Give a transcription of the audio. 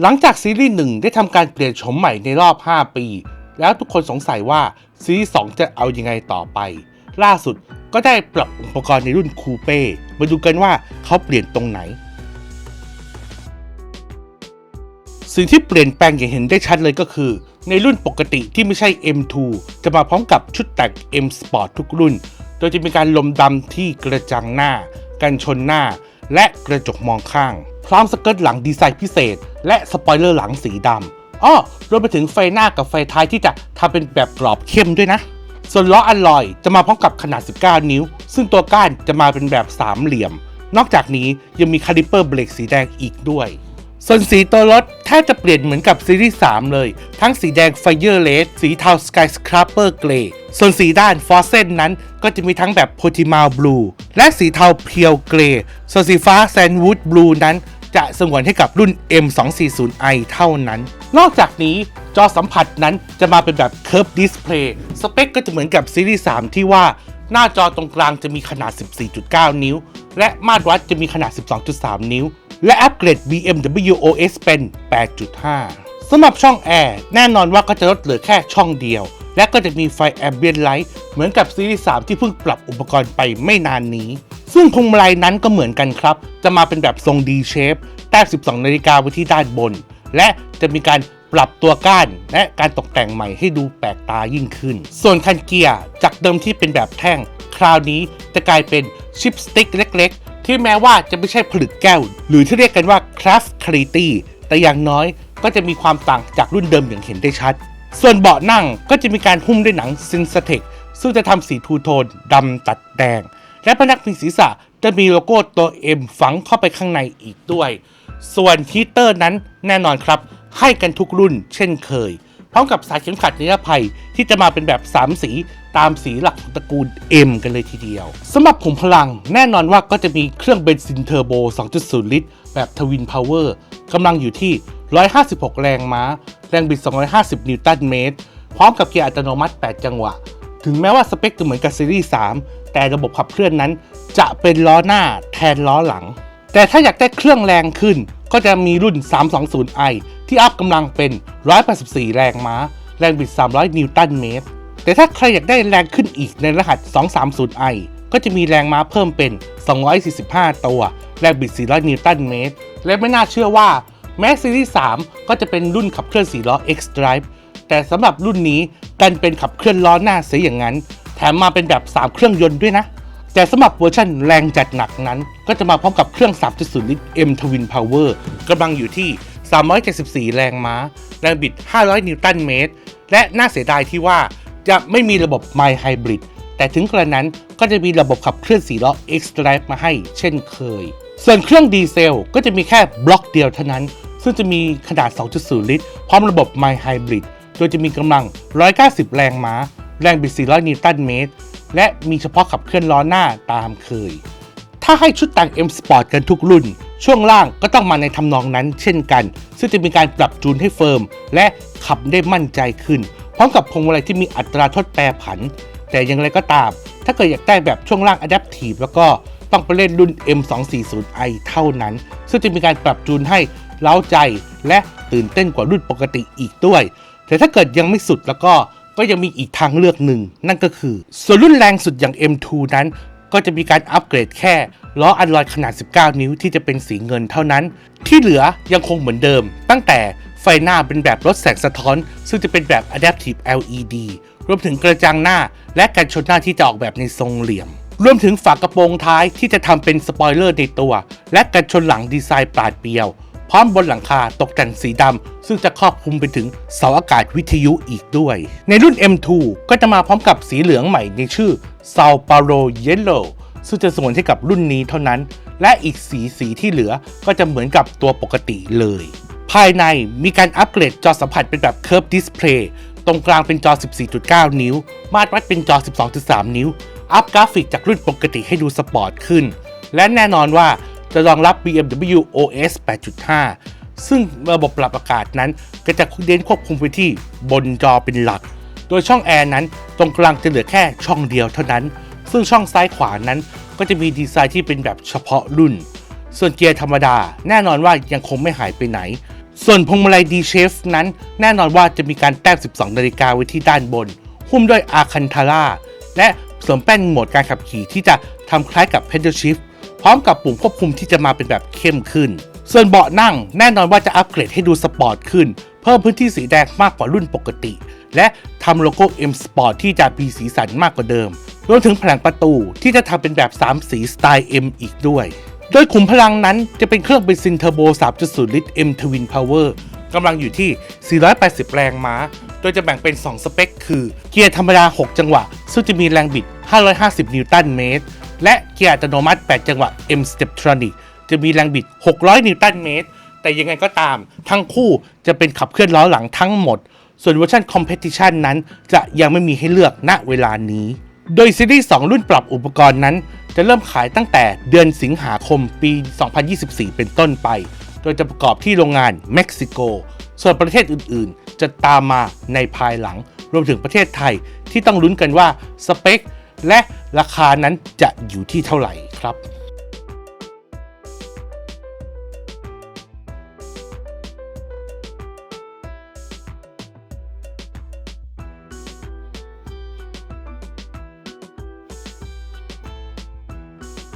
หลังจากซีรีส์หนึ่งได้ทำการเปลี่ยนโฉมใหม่ในรอบ 5 ปี แล้วทุกคนสงสัยว่าซีรีส์2จะเอายังไงต่อไป ล่าสุดก็ได้ปรับอุปกรณ์ในรุ่นคูเป้ มาดูกันว่าเขาเปลี่ยนตรงไหน สิ่งที่เปลี่ยนแปลงอย่างเห็นได้ชัดเลยก็คือ ในรุ่นปกติที่ไม่ใช่ M2 จะมาพร้อมกับชุดแต่ง M Sport ทุกรุ่น โดยจะมีการลมดำที่กระจังหน้า กันชนหน้า และกระจกมองข้าง พร้อมสเกิร์ตหลังดีไซน์พิเศษ และสปอยเลอร์หลังสีดำอ้อรวมไปถึงไฟหน้ากับไฟท้ายที่จะทำเป็นแบบกรอบเข้มด้วยนะ ส่วนล้ออัลลอยจะมาพร้อมกับขนาด 19 นิ้ว ซึ่งตัวก้านจะมาเป็นแบบสามเหลี่ยม นอกจากนี้ยังมีคาลิเปอร์เบรกสีแดงอีกด้วย ส่วนสีตัวรถแทบจะเปลี่ยนเหมือนกับซีรีส์ 3 เลย ทั้งสีแดง Fire Red สีเทา Sky Scraper Grey ส่วนสีด้าน f o r s e n นั้นก็จะมีทั้งแบบ Potimao Blue และสีเทาเพียว Grey ส่วนสีฟ้า Sandwood Blue นั้นจะสงวนให้กับรุ่น M240i เท่านั้น นอกจากนี้จอสัมผัสนั้นจะมาเป็นแบบ Curve Display สเปคก็จะเหมือนกับซีรีส์ 3 ที่ว่าหน้าจอตรงกลางจะมีขนาด 14.9 นิ้ว และมาตรวัดจะมีขนาด 12.3 นิ้ว และอัปเกรด BMW OS เป็น 8.5 สำหรับช่องแอร์แน่นอนว่าก็จะลดเหลือแค่ช่องเดียว และก็จะมีไฟ Ambient Light เหมือนกับซีรีส์ 3 ที่เพิ่งปรับอุปกรณ์ไปไม่นานนี้ ซึ่งพวงมาลัยนั้นก็เหมือนกันครับ จะมาเป็นแบบทรง D shape แต้ม12 นาฬิกาไว้ที่ด้านบน และจะมีการปรับตัวก้านและการตกแต่งใหม่ให้ดูแปลกตายิ่งขึ้น ส่วนคันเกียร์จากเดิมที่เป็นแบบแท่ง คราวนี้จะกลายเป็นชิปสติ๊กเล็ก ที่แม้ว่าจะไม่ใช่ผลึกแก้ว หรือที่เรียกกันว่า Craft Clarity แต่อย่างน้อยก็จะมีความต่างจากรุ่นเดิมอย่างเห็นได้ชัด ส่วนเบาะนั่งก็จะมีการหุ้มด้วยหนังซินสเทคซึ่งจะทำสีทูโทนดำตัดแดง และพนักพิงศีรษะจะมีโลโก้ตัว M ฝังเข้าไปข้างในอีกด้วย ส่วนฮีเตอร์นั้นแน่นอนครับ ให้กันทุกรุ่นเช่นเคย พร้อมกับสายเข็มขัดนิรภัยที่จะมาเป็นแบบ 3 สีตามสีหลักของตระกูล M กันเลยทีเดียวสำหรับขุมพลังแน่นอนว่าก็จะมีเครื่องเบนซินเทอร์โบ 2.0 ลิตร แบบทวินพาวเวอร์กำลังอยู่ที่ 156 แรงม้า แรงบิด 250 นิวตันเมตร พร้อมกับเกียร์อัตโนมัติ 8 จังหวะ ถึงแม้ว่าสเปคจะเหมือนกับซีรีส์ 3 แต่ระบบขับเคลื่อนนั้น จะเป็นล้อหน้าแทนล้อหลัง แต่ถ้าอยากได้เครื่องแรงขึ้น ก็จะมีรุ่น 320i ที่อัพกำลังเป็น 184 แรงม้า แรงบิด 300 นิวตันเมตร แต่ถ้าใครอยากได้แรงขึ้นอีกในรหัส 230i ก็จะมีแรงม้าเพิ่มเป็น 245 ตัว แรงบิด 400 นิวตันเมตร และไม่น่าเชื่อว่าแม้ซีรีส์3ก็จะเป็นรุ่นขับเคลื่อน4ล้อ X Drive แต่สำหรับรุ่นนี้ดันเป็นขับเคลื่อนล้อหน้าเสียอย่างนั้น แถมมาเป็นแบบ 3 เครื่องยนต์ด้วยนะ แต่สำหรับเวอร์ชันแรงจัดหนักนั้น ก็จะมาพร้อมกับเครื่อง 3.0 ลิตร M Twin Power กำลังอยู่ที่ 374 แรงม้า แรงบิด 500 นิวตันเมตร และน่าเสียดายที่ว่าจะไม่มีระบบ My Hybrid แต่ถึงกระนั้นก็จะมีระบบขับเคลื่อน4ล้อ X Drive มาให้เช่นเคย ส่วนเครื่องดีเซลก็จะมีแค่บล็อกเดียวเท่านั้น ซึ่งจะมีขนาด 2.0 ลิตร พร้อมระบบ My Hybrid โดยจะมีกำลัง 190 แรงม้า แรงบิด 400 นิวตันเมตร และมีเฉพาะขับเคลื่อนล้อหน้าตามเคย ถ้าให้ชุดแต่ง M Sport กันทุกรุ่น ช่วงล่างก็ต้องมาในทำนองนั้นเช่นกัน ซึ่งจะมีการปรับจูนให้เฟิร์ม และขับได้มั่นใจขึ้น พร้อมกับพวงมาลัยที่มีอัตราทดแปรผัน แต่อย่างไรก็ตาม ถ้าเกิดอยากได้แบบช่วงล่าง Adaptive แล้วก็ต้องไปเล่นรุ่น M240i เท่านั้น ซึ่งจะมีการปรับจูนให้เล้าใจและตื่นเต้นกว่ารุ่นปกติอีกด้วย แต่ถ้าเกิดยังไม่สุดแล้วก็ ก็ยังมีอีกทางเลือกหนึ่ง นั่นก็คือ ส่วนรุ่นแรงสุดอย่าง M2 นั้น ก็จะมีการอัปเกรดแค่ล้ออันลอยขนาด 19 นิ้วที่จะเป็นสีเงินเท่านั้น ที่เหลือยังคงเหมือนเดิม ตั้งแต่ไฟหน้าเป็นแบบลดแสงสะท้อน ซึ่งจะเป็นแบบ Adaptive LED รวมถึงกระจังหน้า และการชนหน้าที่จะออกแบบในทรงเหลี่ยม รวมถึงฝากระโปรงท้ายที่จะทำเป็นสปอยเลอร์ในตัว และกันชนหลังดีไซน์ปราดเปรียว พร้อมบนหลังคาตกแต่งสีดำ ซึ่งจะครอบคลุมไปถึงเสาอากาศวิทยุอีกด้วย ในรุ่น M2 ก็จะมาพร้อมกับสีเหลืองใหม่ในชื่อ Sao Paulo Yellow ซึ่งจะสวนให้กับรุ่นนี้เท่านั้น และอีกสีสีที่เหลือก็จะเหมือนกับตัวปกติเลย ภายในมีการอัปเกรดจอสัมผัสเป็นแบบ Curve Display ตรงกลางเป็นจอ 14.9 นิ้ว มาตรวัดเป็นจอ 12.3 นิ้ว อัพกราฟิกจากรุ่นปกติให้ดูสปอร์ตขึ้น และแน่นอนว่า จะรองรับ BMW OS 8.5 ซึ่งระบบปรับอากาศนั้นก็จะเน้นควบคุมไปที่บนจอเป็นหลัก โดยช่องแอร์นั้นตรงกลางจะเหลือแค่ช่องเดียวเท่านั้น ซึ่งช่องซ้ายขวานั้นก็จะมีดีไซน์ที่เป็นแบบเฉพาะรุ่น ส่วนเกียร์ธรรมดา แน่นอนว่ายังคงไม่หายไปไหน ส่วนพวงมาลัย D Shape นั้น แน่นอนว่าจะมีการแต้ม 12 นาฬิกาไว้ที่ด้านบน หุ้มด้วยอาคันทาร่าและสริมแป้นโหมดการขับขี่ที่จะทำคล้ายกับ Pedal Shift พร้อมกับปุ่มควบคุมที่จะมาเป็นแบบเข้มขึ้น ส่วนเบาะนั่งแน่นอนว่าจะอัปเกรดให้ดูสปอร์ตขึ้น เพิ่มพื้นที่สีแดงมากกว่ารุ่นปกติ และทำโลโก้ M Sport ที่จะมีสีสันมากกว่าเดิม รวมถึงผนังประตูที่จะทำเป็นแบบ 3 สีสไตล์ M อีกด้วย โดยขุมพลังนั้นจะเป็นเครื่องเบนซินเทอร์โบ 3.0 ลิตร M Twin Power กำลังอยู่ที่ 480 แรงม้า โดยจะแบ่งเป็น 2 สเปค คือ เกียร์ธรรมดา 6 จังหวะ ซึ่งจะมีแรงบิด 550 นิวตันเมตร และเกียร์อัตโนมัติ 8 จังหวะ M Steptronic จะมีแรงบิด 600 นิวตันเมตร แต่ยังไงก็ตาม ทั้งคู่จะเป็นขับเคลื่อนล้อหลังทั้งหมด ส่วนเวอร์ชัน Competition นั้น จะยังไม่มีให้เลือกณเวลานี้ โดยซีรีส์ 2 รุ่นปรับอุปกรณ์นั้น จะเริ่มขายตั้งแต่เดือนสิงหาคมปี 2024 เป็นต้นไป โดยจะประกอบที่โรงงานเม็กซิโก ส่วนประเทศอื่น ๆ จะตามมาในภายหลัง รวมถึงประเทศไทยที่ต้องลุ้นกันว่าสเปค และราคานั้นจะอยู่ที่เท่าไหร่ครับ